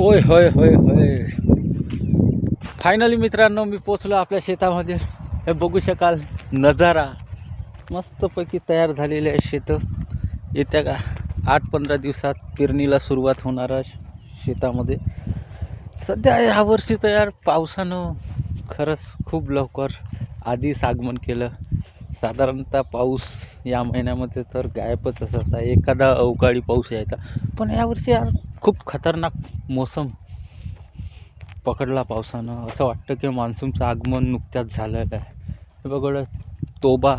होय होय होय होय. फायनली मित्रांनो मी पोचलो आपल्या शेतामध्ये. हे बघू शकाल नजारा. मस्तपैकी तयार झालेले आहे शेतं. येत्या का आठ पंधरा दिवसात पेरणीला सुरुवात होणार आहे शेतामध्ये. सध्या यावर्षी तयार पावसानं खरंच खूप लवकर आधीच आगमन केलं. साधारणतः पाऊस या महिन्यामध्ये तर गायबच असता एखादा अवकाळी पाऊस यायचा. पण यावर्षी यार खूप खतरनाक मोसम पकडला पावसानं. असं वाटतं की मान्सूनचं आगमन नुकत्याच झालेलं आहे हे बघा तोबा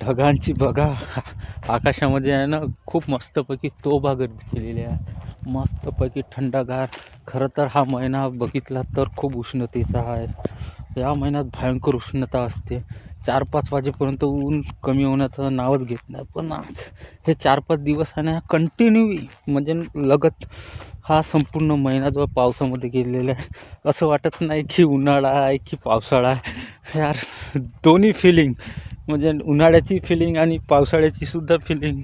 ढगांची बघा. आकाशामध्ये आहे ना खूप मस्तपैकी तोबा गर्दी केलेली आहे. मस्तपैकी थंडगार. खरं तर हा महिना बघितला तर खूप उष्णतेचा आहे. या महिन्यात भयंकर उष्णता असते. चार पाच वाजेपर्यंत ऊन कमी होण्याचं नावच घेत नाही. पण आज हे चार पाच दिवस आहे ना कंटिन्यू म्हणजे लगत हा संपूर्ण महिना जो पावसामध्ये गेलेला आहे. असं वाटत नाही की उन्हाळा आहे की पावसाळा आहे. यार दोन्ही फिलिंग म्हणजे उन्हाळ्याची फिलिंग आणि पावसाळ्याची सुद्धा फिलिंग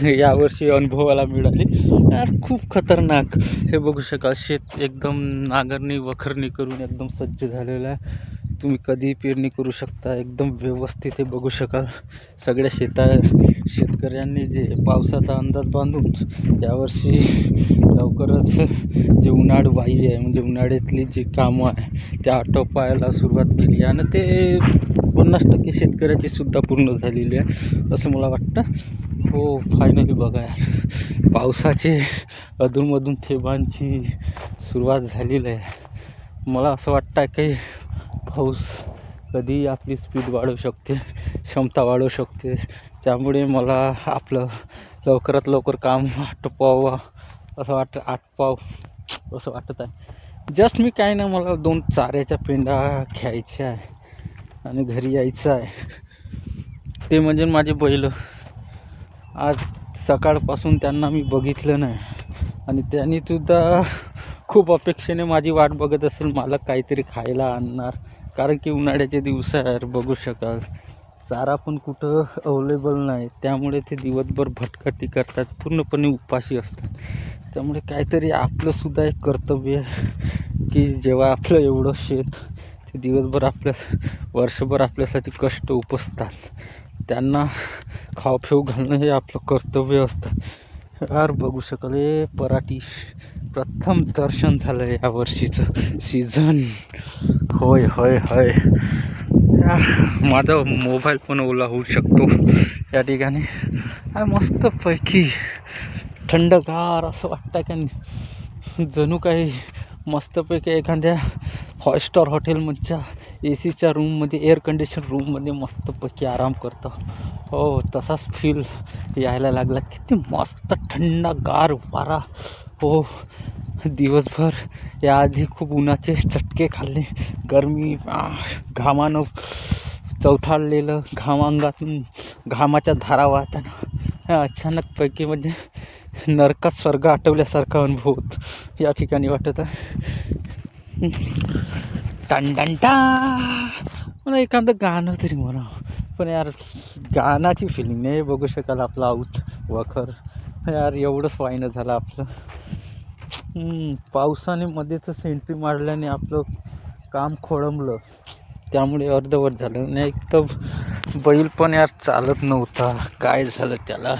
यावर्षी अनुभवाला मिळाली. यार खूप खतरनाक. हे बघू शकाल शेत एकदम नांगरणी वखरणी करून एकदम सज्ज झालेलं आहे. तुम्ही कधी पेरणी करू शकता एकदम व्यवस्थित हे बघू शकाल. सगळ्या शेता शेतकऱ्यांनी जे पावसाचा अंदाज बांधून यावर्षी लवकरच जे उन्हाळ वाई आहे म्हणजे उन्हाळ्यातली जी कामं आहे त्या आटोपायला सुरुवात केली. आणि ते पन्नास टक्के शेतकऱ्याची सुद्धा पूर्ण झालेली आहे असं मला वाटतं. हो फायनली बघा यार. पावसाचे अधूनमधून थेंबांची सुरुवात झालेली आहे. मला असं वाटतं काही पाऊस कधी आपली स्पीड वाढवू शकते क्षमता वाढवू शकते. त्यामुळे मला आपलं लवकरात लवकर काम आटोपावं असं वाटतं आटपाव असं वाटत आहे. जस्ट मी काय ना मला दोन चाऱ्याच्या पेंडा घ्यायच्या आहे आणि घरी यायचं आहे. ते म्हणजे माझे बैल. आज सकाळपासून त्यांना मी बघितलं नाही. आणि त्यांनी सुद्धा खूप अपेक्षेने माझी वाट बघत असेल मला काहीतरी खायला आणणार. कारण की उन्हाळ्याचे दिवस आहे बघू शकाल. चारा पण कुठं अवेलेबल नाही. त्यामुळे ते दिवसभर भटकटी करतात पूर्णपणे उपाशी असतात. त्यामुळे काहीतरी आपलंसुद्धा एक कर्तव्य आहे की जेव्हा आपलं एवढं शेत ते दिवसभर आपल्या वर्षभर आपल्यासाठी कष्ट उपसतात. त्यांना खाऊ घालणं हे आपलं कर्तव्य असतं. यार बघू शकाल हे पराठी प्रथम दर्शन झालं या वर्षीचं सीझन होय होय होय. यार माझा मोबाईल पण ओला होऊ शकतो या ठिकाणी. मस्तपैकी थंडगार असं वाटतं का जणू काही मस्तपैकी एखाद्या फाय स्टार हॉटेलमधच्या ए सीच्या रूममध्ये एअर कंडिशन रूममध्ये मस्तपैकी आराम करतो. हो तसाच फील यायला लागला. किती मस्त थंडगार वारा. हो दिवसभर याआधी खूप उन्हाचे चटके खाल्ले. गरमी घामानं चौथाळलेलं घामांगातून घामाच्या धारा वाहताना अचानकपैकी म्हणजे नरकात स्वर्ग आठवल्यासारखा अनुभव होत. या ठिकाणी वाटत आहे. टन टन टा मला एखादं गाणं तरी म्हणा पण यार गाण्याची फिलिंग नाही बघू शकाल आपलं आऊत वखर यार एवढंच वाईनं झालं आपलं पावसाने मध्येच एंट्री मारल्याने आपलं काम खोळंबलं त्यामुळे अर्धवट झालं नाही एक तर बैल पण यार चालत नव्हता काय झालं त्याला